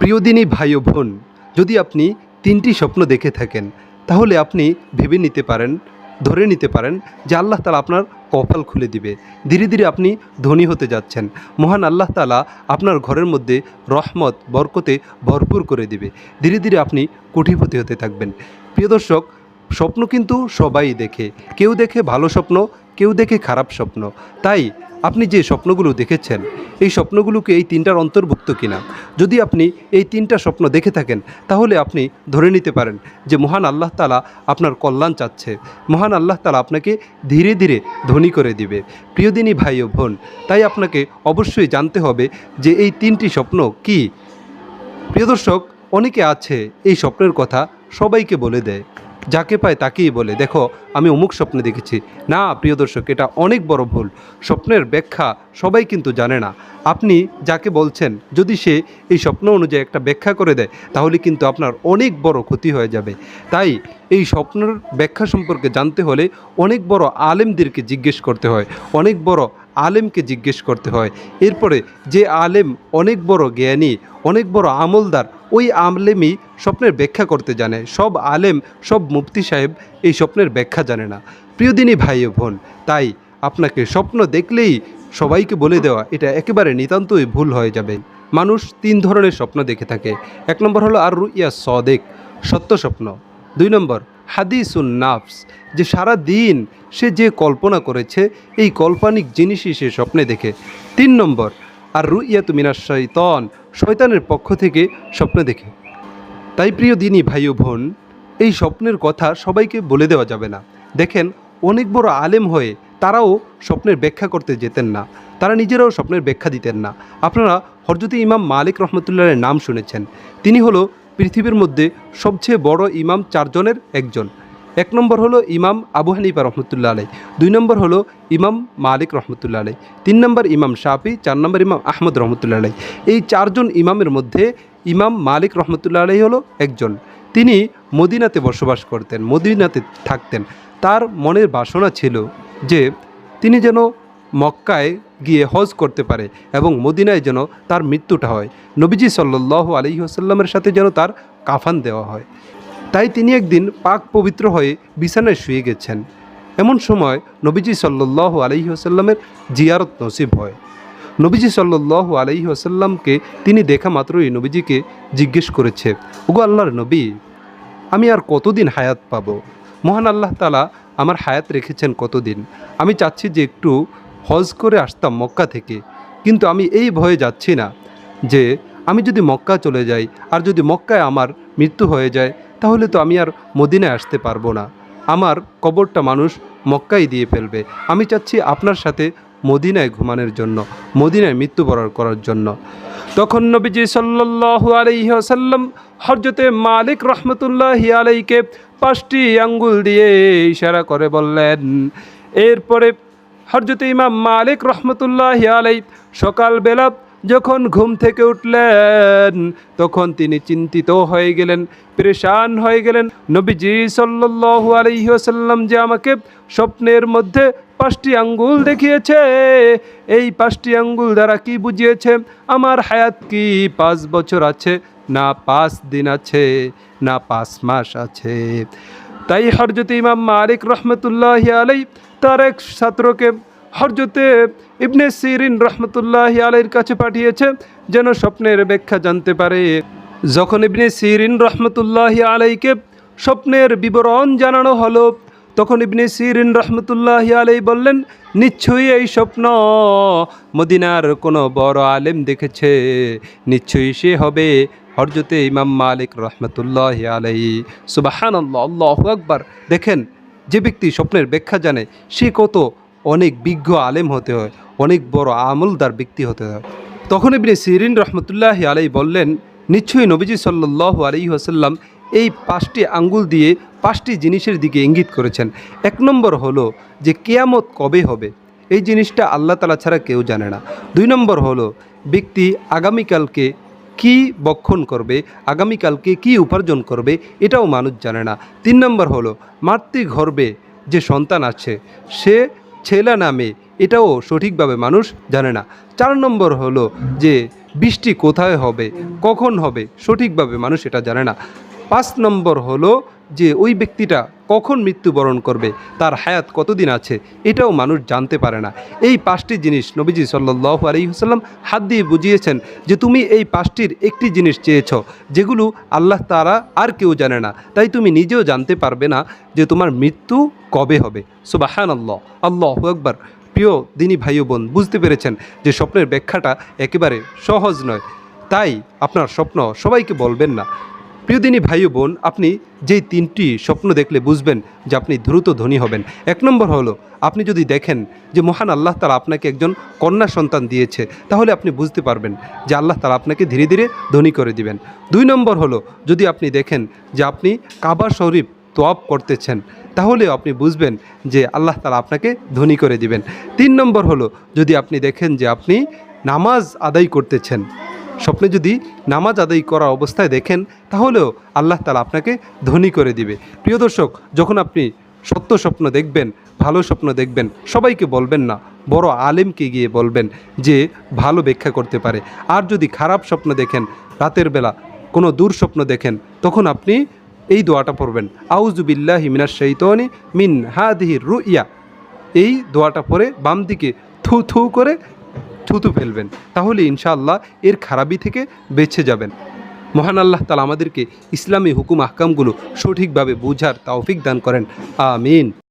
প্রিয়দিনী ভাই ও বোন, যদি আপনি তিনটি স্বপ্ন দেখে থাকেন, তাহলে আপনি ভেবে নিতে পারেন, ধরে নিতে পারেন যে আল্লাহ তালা আপনার কপাল খুলে দিবে। ধীরে ধীরে আপনি ধনী হতে যাচ্ছেন। মহান আল্লাহ তালা আপনার ঘরের মধ্যে রহমত, বরকতে ভরপুর করে দিবে। ধীরে ধীরে আপনি কোটিপতি হতে থাকবেন। প্রিয় দর্শক, স্বপ্ন কিন্তু সবাই দেখে। কেউ দেখে ভালো স্বপ্ন, কেউ দেখে খারাপ স্বপ্ন। তাই আপনি যে স্বপ্নগুলো দেখেছেন, এই স্বপ্নগুলোকে এই তিনটার অন্তর্ভুক্ত কিনা? যদি আপনি এই তিনটা স্বপ্ন দেখে থাকেন, তাহলে আপনি ধরে নিতে পারেন যে মহান আল্লাহ তালা আপনার কল্যাণ চাচ্ছে। মহান আল্লাহ তালা আপনাকে ধীরে ধীরে ধনী করে দিবে। প্রিয়দিনী ভাই ও বোন, তাই আপনাকে অবশ্যই জানতে হবে যে এই তিনটি স্বপ্ন কি? প্রিয় দর্শক, অনেকে আছে, এই স্বপ্নের কথা সবাইকে বলে দেয়। যাকে পায় তাকেই বলে। দেখো, আমি অমুক স্বপ্নে দেখেছি। না, প্রিয় দর্শক, এটা অনেক বড় ভুল। স্বপ্নের ব্যাখ্যা সবাই কিন্তু জানে না। আপনি যাকে বলছেন, যদি সে এই স্বপ্ন অনুযায়ী একটা ব্যাখ্যা করে দেয়, তাহলে কিন্তু আপনার অনেক বড় ক্ষতি হয়ে যাবে। তাই এই স্বপ্নের ব্যাখ্যা সম্পর্কে জানতে হলে অনেক বড় আলেমদেরকে জিজ্ঞেস করতে হয়। অনেক বড় আলেমকে জিজ্ঞেস করতে হয়। এরপরে যে আলেম অনেক বড় জ্ঞানী, অনেক বড় আমলদার, ওই আলেমই স্বপ্নের ব্যাখ্যা করতে জানে। সব আলেম, সব মুফতি সাহেব এই স্বপ্নের ব্যাখ্যা জানে না। প্রিয়দিনী ভাই ও বোন, তাই আপনাকে স্বপ্ন দেখলেই সবাইকে বলে দেওয়া, এটা একেবারে নিতান্তই ভুল হয়ে যাবে। মানুষ তিন ধরনের স্বপ্ন দেখে থাকে। এক নম্বর হলো আর রুইয়া সদেক, সত্য স্বপ্ন। দুই নম্বর হাদিসুন নাফস, যে সারা দিন সে যে কল্পনা করেছে, এই কল্পনিক জিনিসই সে স্বপ্নে দেখে। তিন নম্বর আর রুইয়াতু মিনার শৈতন শয়তানের পক্ষ থেকে স্বপ্ন দেখে। তাই প্রিয় দিনই ভাই ও বোন, এই স্বপ্নের কথা সবাইকে বলে দেওয়া যাবে না। দেখেন, অনেক বড় আলেম হয়ে তারাও স্বপ্নের ব্যাখ্যা করতে যেতেন না। তারা নিজেরাও স্বপ্নের ব্যাখ্যা দিতেন না। আপনারা হরজতি ইমাম মালিক রহমতুল্লাহের নাম শুনেছেন। তিনি হলো পৃথিবীর মধ্যে সবচেয়ে বড় ইমাম চারজনের একজন। এক নম্বর হলো ইমাম আবু হানিফা রহমতুল্লাহ আলাই দুই নম্বর হলো ইমাম মালিক রহমতুল্লাহ আলাই তিন নম্বর ইমাম শাফি, চার নম্বর ইমাম আহমদ রহমতুল্লা আলাই এই চারজন ইমামের মধ্যে ইমাম মালিক রহমতুল্লাহ আলাই হলো একজন। তিনি মদিনাতে বসবাস করতেন, মদিনাতে থাকতেন। তার মনের বাসনা ছিল যে তিনি যেন মক্কায় গিয়ে হজ করতে পারে এবং মদিনায় যেন তার মৃত্যুটা হয়। নবীজি সাল্লাহ আলহি আসাল্লামের সাথে যেন তার কাফান দেওয়া হয়। তাই তিনি একদিন পাক পবিত্র হয়ে বিছানায় শুয়ে গেছেন। এমন সময় নবীজি সাল্লাহ আলহি আসাল্লামের জিয়ারত নসিব হয়। নবীজি সাল্লাহ আলহি আসাল্লামকে তিনি দেখা মাত্রই নবীজিকে জিজ্ঞেস করেছে, ওগো আল্লাহর নবী, আমি আর কতদিন হায়াত পাবো? মহান আল্লাহ তালা আমার হায়াত রেখেছেন কতদিন? আমি চাচ্ছি যে একটু হজ করে আসতাম মক্কা থেকে। কিন্তু আমি এই ভয়ে যাচ্ছি না যে আমি যদি মক্কা চলে যাই আর যদি মক্কায় আমার মৃত্যু হয়ে যায়, তাহলে তো আমি আর মদিনায় আসতে পারব না। আমার কবরটা মানুষ মক্কাই দিয়ে ফেলবে। আমি চাচ্ছি আপনার সাথে মদিনায় ঘুমানোর জন্য, মদিনায় মৃত্যুবরণ করার জন্য। তখন নবীজি সাল্লাল্লাহু আলাইহি ওয়াসাল্লাম হরজতে মালিক রহমতুল্লাহ আলাইকে পাঁচটি আঙ্গুল দিয়ে ইশারা করে বললেন, এরপরে হরজতে ইমাম মালিক রহমতুল্লাহ আলাই সকালবেলা যখন ঘুম থেকে উঠলেন, তখন তিনি চিন্তিত হয়ে গেলেন, পরেশান হয়ে গেলেন। নবীজি সাল্লাল্লাহু আলাইহি ওয়াসাল্লাম যে আমাকে স্বপ্নের মধ্যে পাঁচটি আঙ্গুল দেখিয়েছে, এই পাঁচটি আঙ্গুল দ্বারা কি বুঝিয়েছে? আমার হায়াত কি পাঁচ বছর আছে? না পাঁচ দিন আছে, না পাঁচ মাস আছে। তাই হরজতে ইমাম মালিক রহমতুল্লাহ আলাই তার এক ছাত্রকে হরজতে ইবনে সিরিন রহমতুল্লাহ আলাইয়ের কাছে পাঠিয়েছে যেন স্বপ্নের ব্যাখ্যা জানতে পারে। যখন ইবনে সিরিন রহমতুল্লাহ আলাইকে স্বপ্নের বিবরণ জানানো হলো, তখন ইবনে সিরিন রহমতুল্লাহ আলাই বললেন, নিশ্চয়ই এই স্বপ্ন মদিনার কোনো বড় আলেম দেখেছে। নিশ্চয়ই সে হবে হরজতে ইমাম মালিক রহমতুল্লাহ আলাই সুবাহান আল্লাহ আকবার। দেখেন, যে ব্যক্তি স্বপ্নের ব্যাখ্যা জানে, সে কত অনেক বিজ্ঞ আলেম হতে হয়, অনেক বড় আমলদার ব্যক্তি হতে হয়। তখন ইবনে সিরিন রহমতুল্লাহ আলাই বললেন, নিশ্চয়ই নবীজি সাল্লাহ আলী আসাল্লাম এই পাঁচটি আঙ্গুল দিয়ে পাঁচটি জিনিসের দিকে ইঙ্গিত করেছেন। এক নম্বর হলো যে কেয়ামত কবে হবে? এই জিনিসটা আল্লাহ তালা ছাড়া কেউ জানে না। দুই নম্বর হলো ব্যক্তি আগামীকালকে কি বক্ষণ করবে, আগামীকালকে কি উপার্জন করবে, এটাও মানুষ জানে না। তিন নম্বর হলো মাতৃগর্ভে যে সন্তান আছে, সে ছেলে নামে এটাও সঠিকভাবে মানুষ জানে না। চার নম্বর হলো যে বৃষ্টি কোথায় হবে, কখন হবে, সঠিকভাবে মানুষ এটা জানে না। পাঁচ নম্বর হলো যে ওই ব্যক্তিটা কখন মৃত্যুবরণ করবে? তার হায়াত কতদিন আছে? এটাও মানুষ জানতে পারে না। এই পাঁচটি জিনিস নবীজি সাল্লাহ আলহিহাল্লাম হাত দিয়ে বুঝিয়েছেন যে তুমি এই পাঁচটির একটি জিনিস চেয়েছ, যেগুলো আল্লাহ তারা আর কেউ জানে না। তাই তুমি নিজেও জানতে পারবে না যে তোমার মৃত্যু কবে হবে। সুবাহান আল্লাহ আল্লাহ একবার প্রিয় দিনী ভাই বোন, বুঝতে পেরেছেন যে স্বপ্নের ব্যাখ্যাটা একেবারে সহজ নয়। তাই আপনার স্বপ্ন সবাইকে বলবেন না। প্রিয় দিনী ভাই বোন, আপনি যেই তিনটি স্বপ্ন দেখলে বুঝবেন যে আপনি দ্রুত ধনী হবেন। এক নম্বর হলো, আপনি যদি দেখেন যে মহান আল্লাহ তালা আপনাকে একজন কন্যা সন্তান দিয়েছে, তাহলে আপনি বুঝতে পারবেন যে আল্লাহ তালা আপনাকে ধীরে ধীরে ধনী করে দিবেন। দুই নম্বর হলো, যদি আপনি দেখেন যে আপনি কাবা শরীফ তোয়াব করতেছেন, তাহলেও আপনি বুঝবেন যে আল্লাহ তালা আপনাকে ধনী করে দিবেন। তিন নম্বর হলো, যদি আপনি দেখেন যে আপনি নামাজ আদায় করতেছেন স্বপ্নে যদি নামাজ আদায় করা অবস্থায় দেখেন, তাহলেও আল্লাহ তালা আপনাকে ধনী করে দিবে। প্রিয় দর্শক, যখন আপনি সত্য স্বপ্ন দেখবেন, ভালো স্বপ্ন দেখবেন, সবাইকে বলবেন না, বড় আলেমকে গিয়ে বলবেন যে ভালো ব্যাখ্যা করতে পারে। আর যদি খারাপ স্বপ্ন দেখেন, রাতের বেলা কোনো দূর স্বপ্ন দেখেন, তখন আপনি এই দোয়াটা পড়বেন আউজুবিল্লাহ মিনাস শৈতনি মিন হাদিহি রুইয়া। এই দোয়াটা পরে বাম দিকে থু থু করে থুতু ফেলবেন, তাহলে ইনশাআল্লাহ এর খারাপি থেকে বেঁচে যাবেন। মহান আল্লাহ তালা আমাদেরকে ইসলামী হুকুম, আহকামগুলো সঠিকভাবে বোঝার তাওফিক দান করেন। আমিন।